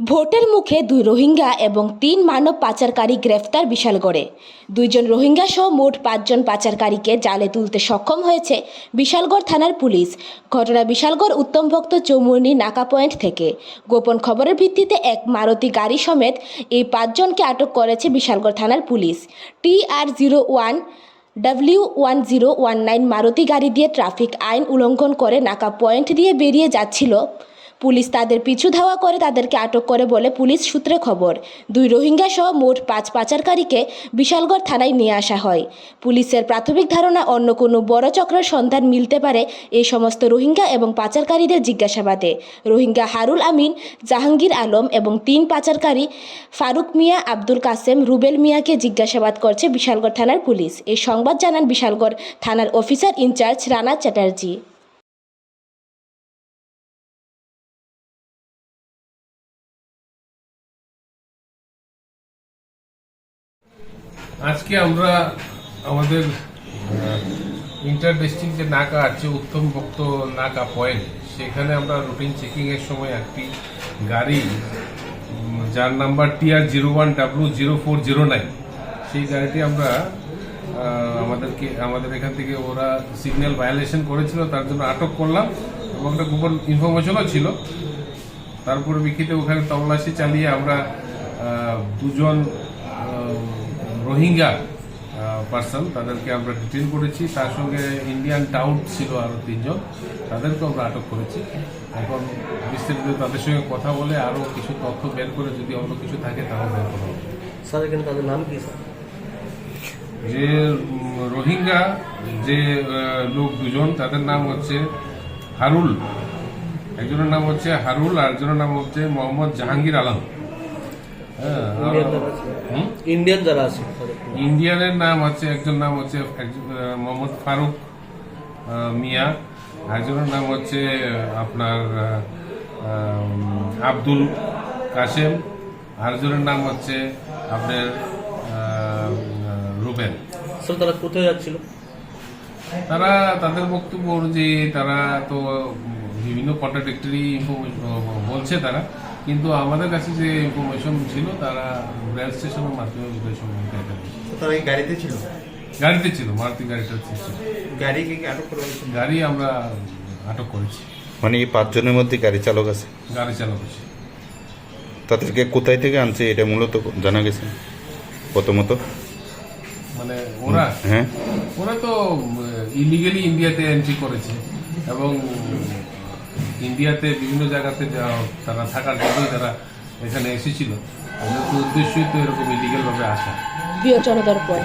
ভোটের মুখে দুই রোহিঙ্গা এবং তিন মানব পাচারকারী গ্রেফতার বিশালগড়ে দুইজন রোহিঙ্গা সহ মোট পাঁচজন পাচারকারীকে জালে তুলতে সক্ষম হয়েছে বিশালগড় থানার পুলিশ। ঘটনা বিশালগড় উত্তমভক্ত চৌমুরনি নাকা পয়েন্ট থেকে। গোপন খবরের ভিত্তিতে এক মারুতি গাড়ি সমেত এই পাঁচজনকে আটক করেছে বিশালগড় থানার police. T R zero one, W one zero one nine Maruti গাড়ি দিয়ে ট্রাফিক আইন উল্লঙ্ঘন করে নাকা পয়েন্ট দিয়ে বেরিয়ে যাচ্ছিল পুলিশ তাদের পিছু ধাওয়া করে তাদেরকে আটক করে বলে পুলিশ সূত্রে খবর। দুই রোহিঙ্গা সহ মোট পাঁচ পাচারকারীকে বিশালগড় থানায় নিয়ে আসা হয়। পুলিশের প্রাথমিক ধারণা, অন্য কোনো বড় চক্রের সন্ধান মিলতে পারে এই সমস্ত রোহিঙ্গা এবং পাচারকারীদের জিজ্ঞাসাবাদে। রোহিঙ্গা হারুল আমিন, জাহাঙ্গীর আলম এবং তিন পাচারকারী ফারুক মিয়া, আব্দুল কাসেম, রুবেল মিয়াকে জিজ্ঞাসাবাদ করছে বিশালগড় থানার পুলিশ। এই সংবাদ জানান বিশালগড় থানার অফিসার ইনচার্জ রানা চ্যাটার্জি। আজকে আমরা আমাদের ইন্টার ডিস্ট্রিক্ট যে নাকা আছে উত্তম ভক্ত নাকা পয়েন্ট সেখানে আমরা রুটিন চেকিং এর সময় একটি গাড়ি যার number TR zero one W zero four zero nine সেই গাড়িটি আমরা আমাদেরকে, আমাদের এখান থেকে ওরা সিগন্যাল ভায়োলেশন করেছিল, তার জন্য আটক করলাম এবং একটা গোপন ইনফরমেশনও ছিল। তারপরে বিক্ষিতে ওখানে তল্লাশি চালিয়ে আমরা দুজন রোহিঙ্গা পার্সন তাদেরকে আমরা ডিটেন করেছি। তার সঙ্গে ইন্ডিয়ান টাউট ছিল আরও তিনজন তাদেরকে আমরা আটক করেছি। এখন বিস্তারিত তাদের সঙ্গে কথা বলে আরও কিছু তথ্য বের করে যদি অন্য কিছু থাকে তাও বের করা হবে। স্যার এখানে তাদের নাম কি স্যার? যে রোহিঙ্গা যে লোক দুজন তাদের নাম হচ্ছে হারুল। একজনের নাম হচ্ছে হারুল আর একজনের নাম হচ্ছে মোহাম্মদ জাহাঙ্গীর আলম। হ্যাঁ ইন্ডিয়ান যারা আছে আছে। ইন্ডিয়ানের নাম? হচ্ছে একজন নাম হচ্ছে মোহাম্মদ ফারুক মিয়া। একজনের নাম হচ্ছে আপনার আব্দুল কাশেম। আরেকজনের নাম হচ্ছে আপনার রুবেন স্যার তারা কোথায় যাচ্ছিল? তারা তাদের বক্তব্য অনুযায়ী তারা তো বিভিন্ন কন্ট্রাডিক্টরি বলছে তারা। কিন্তু আমাদের কাছে যে ইনফরমেশন ছিল তারা রেল স্টেশনের মাধ্যমে সম্বন্ধে তারা এই গাড়িতে ছিল? গাড়িতে ছিল মারুতি গাড়িটা ছিল। গাড়িকে কি আটক করা গাড়ি আমরা আটক করেছি। মানে এই পাঁচজনের মধ্যে গাড়ি চালক আছে? গাড়ি চালক আছে। তাদেরকে কোথায় থেকে আনছে এটা মূলত জানা গেছে? প্রথমত। মানে ওরা? হ্যাঁ। ওরা তো ইলিগেলি ইন্ডিয়াতে এন্ট্রি করেছে এবং ইন্ডিয়াতে বিভিন্ন জায়গাতে তারা থাকার জন্যই তারা এখানে এসেছিল। আমাদের উদ্দেশ্যই তো এরকম ইলিগেলভাবে আসা। প্রিয় জনতার দর্পণ